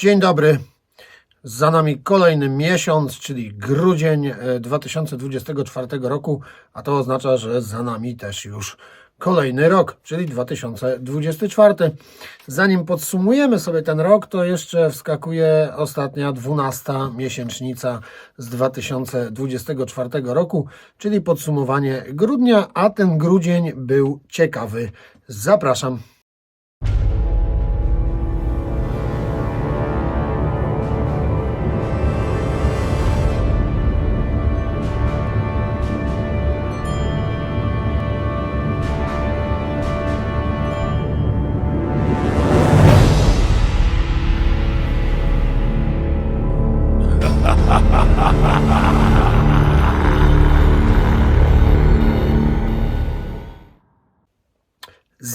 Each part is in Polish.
Dzień dobry. Za nami kolejny miesiąc, czyli grudzień e, 2024 roku, a to oznacza, że za nami też już kolejny rok, czyli 2024. Zanim podsumujemy sobie ten rok, to jeszcze wskakuje ostatnia 12 miesięcznica z 2024 roku, czyli podsumowanie grudnia, a ten grudzień był ciekawy. Zapraszam.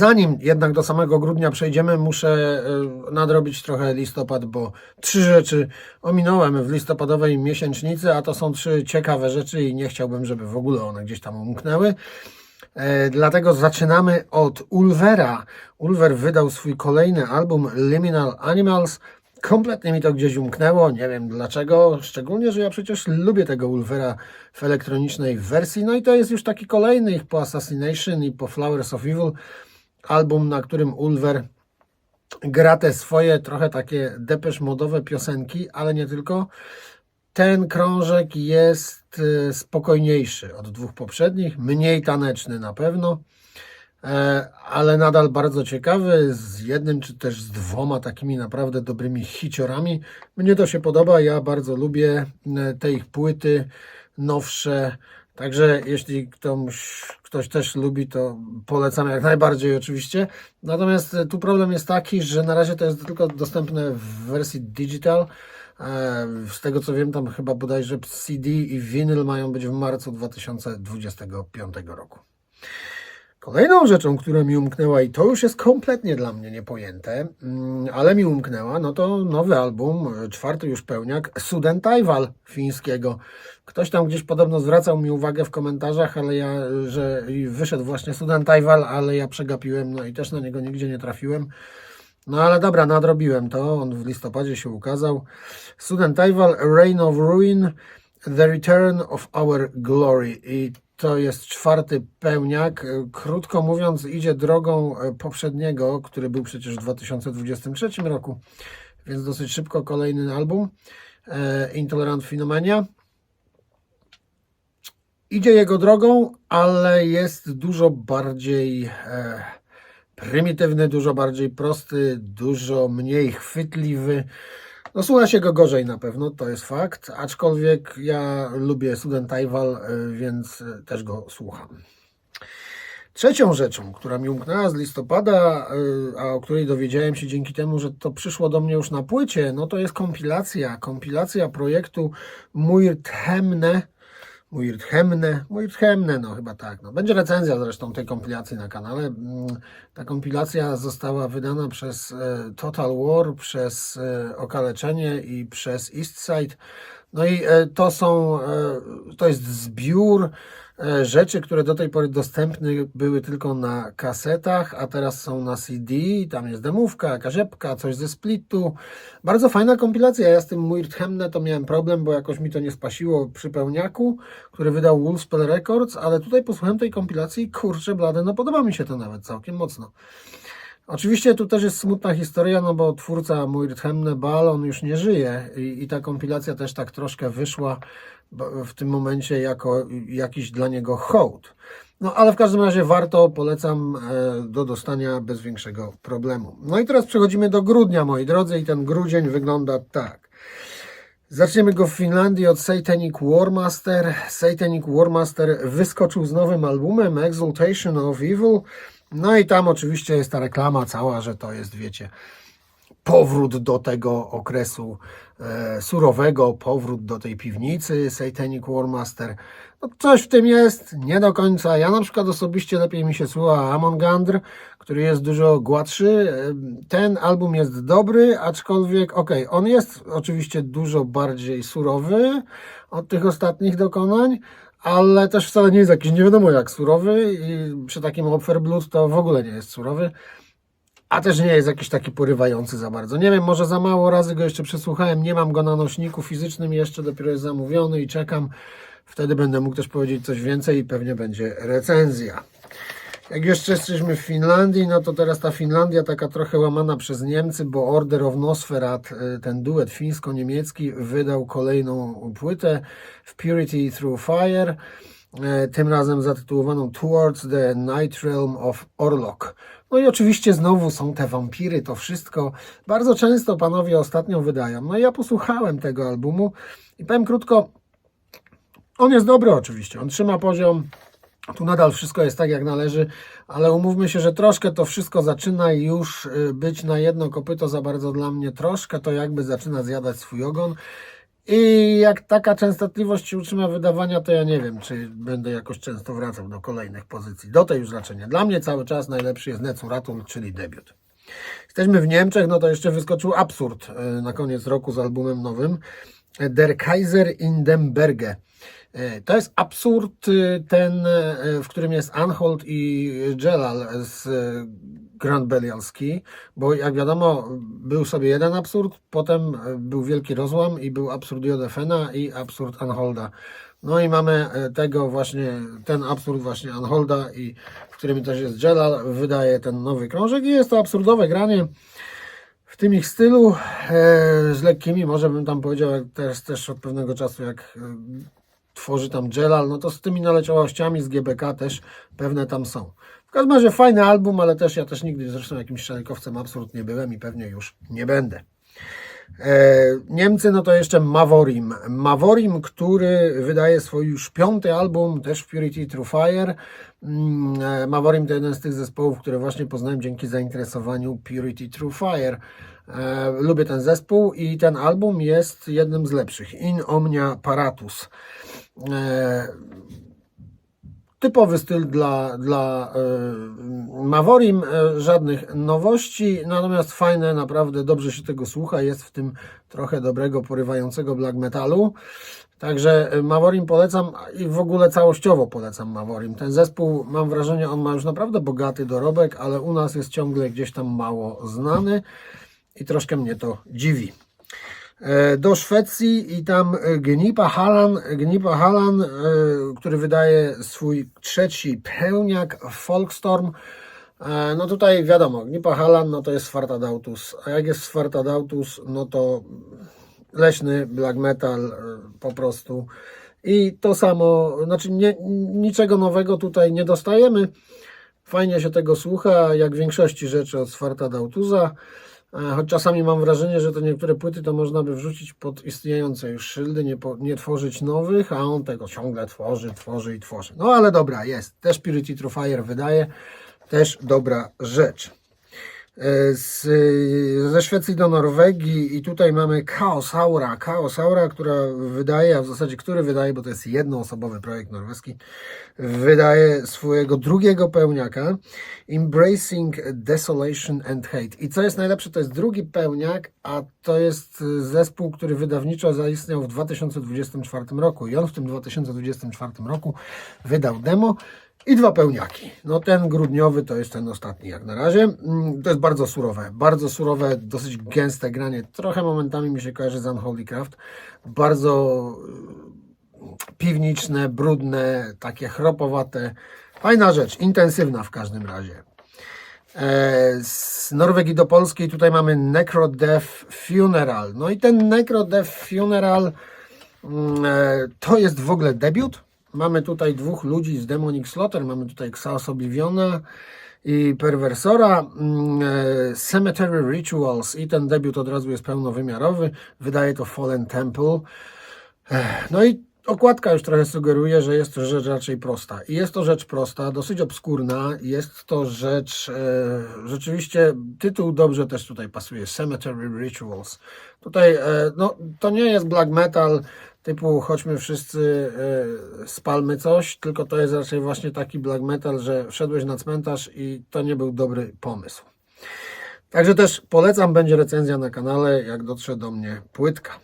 Zanim jednak do samego grudnia przejdziemy, muszę y, nadrobić trochę listopad, bo trzy rzeczy ominąłem w listopadowej miesięcznicy, a to są trzy ciekawe rzeczy i nie chciałbym, żeby w ogóle one gdzieś tam umknęły. E, Dlatego zaczynamy od Ulvera. Ulver wydał swój kolejny album Liminal Animals. Kompletnie mi to gdzieś umknęło, nie wiem dlaczego, szczególnie, że ja przecież lubię tego Ulvera w elektronicznej wersji. No i to jest już taki kolejny ich po Assassination i po Flowers of Evil album, na którym Ulver gra te swoje trochę takie depesz modowe piosenki, ale nie tylko. Ten krążek jest e, spokojniejszy od dwóch poprzednich, mniej taneczny na pewno, e, ale nadal bardzo ciekawy, z jednym czy też z dwoma takimi naprawdę dobrymi hiciorami. Mnie to się podoba, ja bardzo lubię e, te ich płyty nowsze, także jeśli ktoś, ktoś też lubi, to polecam jak najbardziej oczywiście. Natomiast tu problem jest taki, że na razie to jest tylko dostępne w wersji digital, E, Z tego co wiem, tam chyba bodajże CD i winyl mają być w marcu 2025 roku. Kolejną rzeczą, która mi umknęła, i to już jest kompletnie dla mnie niepojęte, mm, ale mi umknęła, no to nowy album, czwarty już pełniak, Sudentaival fińskiego. Ktoś tam gdzieś podobno zwracał mi uwagę w komentarzach, ale ja, że wyszedł właśnie Sudentaival, ale ja przegapiłem, no i też na niego nigdzie nie trafiłem. No ale dobra, nadrobiłem to. On w listopadzie się ukazał. Sudentaival, Reign of Ruin, The Return of Our Glory. I to jest czwarty pełniak. Krótko mówiąc, idzie drogą e, poprzedniego, który był przecież w 2023 roku, więc dosyć szybko kolejny album. e, Intolerant Phenomania. Idzie jego drogą, ale jest dużo bardziej. E, prymitywny, dużo bardziej prosty, dużo mniej chwytliwy. No słucha się go gorzej na pewno, to jest fakt, aczkolwiek ja lubię Studentaival, y, więc y, też go słucham. Trzecią rzeczą, która mi umknęła z listopada, y, a o której dowiedziałem się dzięki temu, że to przyszło do mnie już na płycie, no to jest kompilacja. Kompilacja projektu Muirthemne. Muirthemne, Muirthemne, no chyba tak. No. Będzie recenzja zresztą tej kompilacji na kanale. Mm, Ta kompilacja została wydana przez e, Total War, przez e, Okaleczenie i przez Eastside. No i e, to są, e, to jest zbiór e, rzeczy, które do tej pory dostępne były tylko na kasetach, a teraz są na CD. Tam jest demówka, jakaś epka, coś ze splitu. Bardzo fajna kompilacja. Ja z tym Muirthemne to miałem problem, bo jakoś mi to nie spasiło przy pełniaku, który wydał Wolfspell Records, ale tutaj posłuchałem tej kompilacji i kurczę blade, no podoba mi się to nawet całkiem mocno. Oczywiście tu też jest smutna historia, no bo twórca Muirthemne Bal, on już nie żyje i, i ta kompilacja też tak troszkę wyszła w tym momencie jako jakiś dla niego hołd. No ale w każdym razie warto, polecam e, do dostania bez większego problemu. No i teraz przechodzimy do grudnia, moi drodzy, i ten grudzień wygląda tak. Zaczniemy go w Finlandii od Satanic Warmaster. Satanic Warmaster wyskoczył z nowym albumem Exaltation of Evil. No i tam oczywiście jest ta reklama cała, że to jest, wiecie, powrót do tego okresu e, surowego, powrót do tej piwnicy Satanic Warmaster. No, coś w tym jest, nie do końca. Ja na przykład osobiście lepiej mi się słucha Amongandr, który jest dużo gładszy. E, Ten album jest dobry, aczkolwiek okej, on jest oczywiście dużo bardziej surowy od tych ostatnich dokonań, ale też wcale nie jest jakiś nie wiadomo jak surowy i przy takim Opfer Blood to w ogóle nie jest surowy. a też nie jest jakiś taki porywający za bardzo. Nie wiem, może za mało razy go jeszcze przesłuchałem, nie mam go na nośniku fizycznym jeszcze, dopiero jest zamówiony i czekam. Wtedy będę mógł też powiedzieć coś więcej i pewnie będzie recenzja. Jak jeszcze jesteśmy w Finlandii, no to teraz ta Finlandia taka trochę łamana przez Niemcy, bo Order of Nosferat, y, ten duet fińsko-niemiecki, wydał kolejną płytę w Purity Through Fire, y, tym razem zatytułowaną Towards the Night Realm of Orlok. No i oczywiście znowu są te wampiry, to wszystko. Bardzo często panowie ostatnio wydają. No i ja posłuchałem tego albumu i powiem krótko, on jest dobry oczywiście, on trzyma poziom, tu nadal wszystko jest tak jak należy, ale umówmy się, że troszkę to wszystko zaczyna już y, być na jedno kopyto za bardzo dla mnie. Troszkę to jakby zaczyna zjadać swój ogon. I jak taka częstotliwość się utrzyma wydawania, to ja nie wiem, czy będę jakoś często wracał do kolejnych pozycji. Do tej już raczej. Dla mnie cały czas najlepszy jest Necuratum, czyli debiut. Jesteśmy w Niemczech, no to jeszcze wyskoczył absurd y, na koniec roku z albumem nowym. Der Kaiser in dem Berge. E, To jest absurd y, ten, e, w którym jest Anhold i Jelal z e, Grand Belialski, bo jak wiadomo, był sobie jeden absurd, potem był wielki rozłam i był absurd Jodefena i absurd Anholda. No i mamy tego właśnie, ten absurd właśnie Anholda i w którym też jest Jelal, wydaje ten nowy krążek i jest to absurdowe granie w tym ich stylu, e, z lekkimi, może bym tam powiedział, jak też, od pewnego czasu, jak e, tworzy tam Jelal, no to z tymi naleciałościami z GBK też pewne tam są. W każdym razie fajny album, ale też ja też nigdy zresztą jakimś szeregowcem absurd nie byłem i pewnie już nie będę. E, Niemcy, no to jeszcze Mavorim. Mavorim, który wydaje swój już piąty album, też w Purity True Fire. Mm, e, Mavorim to jeden z tych zespołów, które właśnie poznałem dzięki zainteresowaniu Purity True Fire. E, Lubię ten zespół i ten album jest jednym z lepszych. In Omnia Paratus. Typowy styl dla, dla e, Mavorim, e, żadnych nowości, natomiast fajne, naprawdę dobrze się tego słucha, jest w tym trochę dobrego, porywającego black metalu. Także e, Mavorim polecam i w ogóle całościowo polecam Mavorim. Ten zespół, mam wrażenie, on ma już naprawdę bogaty dorobek, ale u nas jest ciągle gdzieś tam mało znany i troszkę mnie to dziwi do Szwecji i tam e, Gnipa Halan, Gnipa Halan, e, który wydaje swój trzeci pełniak Folkstorm. E, No tutaj wiadomo, Gnipa Halan no to jest Sfartadautus, a jak jest Sfartadautus, no to leśny black metal e, po prostu. I to samo, znaczy nie, niczego nowego tutaj nie dostajemy. Fajnie się tego słucha, jak większości rzeczy od Sfartadautusa. E, Choć czasami mam wrażenie, że te niektóre płyty to można by wrzucić pod istniejące już szyldy, nie, po, nie tworzyć nowych, a on tego ciągle tworzy, tworzy i tworzy. No ale dobra, jest. Też Purity True Fire wydaje, też dobra rzecz. Z, ze Szwecji do Norwegii i tutaj mamy Chaos Aura. Chaos Aura, która wydaje, a w zasadzie który wydaje, bo to jest jednoosobowy projekt norweski, wydaje swojego drugiego pełniaka Embracing Desolation and Hate. I co jest najlepsze, to jest drugi pełniak, a to jest zespół, który wydawniczo zaistniał w 2024 roku i on w tym 2024 roku wydał demo i dwa pełniaki. No ten grudniowy to jest ten ostatni jak na razie. Mm, To jest bardzo surowe, bardzo surowe, dosyć gęste granie. Trochę momentami mi się kojarzy z Unholy Craft. Bardzo y, piwniczne, brudne, takie chropowate. Fajna rzecz, intensywna w każdym razie. E, Z Norwegii do Polski tutaj mamy Necrodeath Funeral. No i ten Necrodeath Funeral mm, e, to jest w ogóle debiut. Mamy tutaj dwóch ludzi z Demonic Slaughter, mamy tutaj Xaos Obliviona i Perversora, mm, e, Cemetery Rituals. I ten debiut od razu jest pełnowymiarowy, wydaje to Fallen Temple. No i okładka już trochę sugeruje, że jest to rzecz raczej prosta. I jest to rzecz prosta, dosyć obskurna, jest to rzecz, e, rzeczywiście tytuł dobrze też tutaj pasuje, Cemetery Rituals. Tutaj, e, no to nie jest black metal typu chodźmy wszyscy, e, spalmy coś, tylko to jest raczej właśnie taki black metal, że wszedłeś na cmentarz i to nie był dobry pomysł. Także też polecam, będzie recenzja na kanale, jak dotrze do mnie płytka.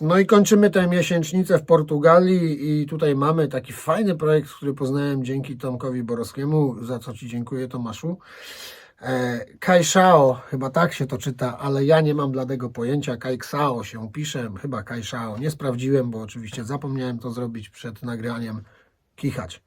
No i kończymy tę miesięcznicę w Portugalii i tutaj mamy taki fajny projekt, który poznałem dzięki Tomkowi Borowskiemu, za co Ci dziękuję Tomaszu. E, Kai Shao, chyba tak się to czyta, ale ja nie mam bladego pojęcia. Kai Xiao się pisze, chyba Kai Shao. Nie sprawdziłem, bo oczywiście zapomniałem to zrobić przed nagraniem. Kichać.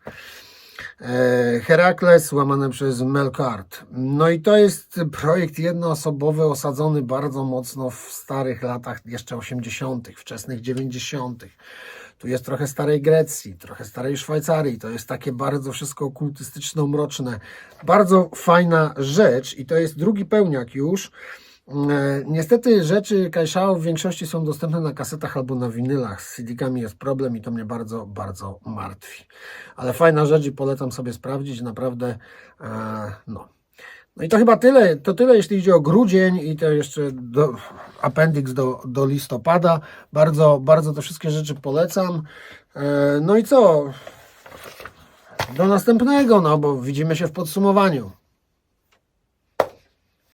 E, Herakles łamane przez Melkart. No i to jest projekt jednoosobowy osadzony bardzo mocno w starych latach, jeszcze 80., wczesnych 90. Tu jest trochę starej Grecji, trochę starej Szwajcarii. To jest takie bardzo wszystko okultystyczno-mroczne. Bardzo fajna rzecz i to jest drugi pełniak już. E, Niestety rzeczy Kajszao w większości są dostępne na kasetach albo na winylach. Z CD-kami jest problem i to mnie bardzo, bardzo martwi. Ale fajna rzecz i polecam sobie sprawdzić, naprawdę e, no. No i to chyba tyle, to tyle jeśli idzie o grudzień i to jeszcze do, appendix do, do listopada. Bardzo, bardzo te wszystkie rzeczy polecam. E, No i co? Do następnego, no bo widzimy się w podsumowaniu.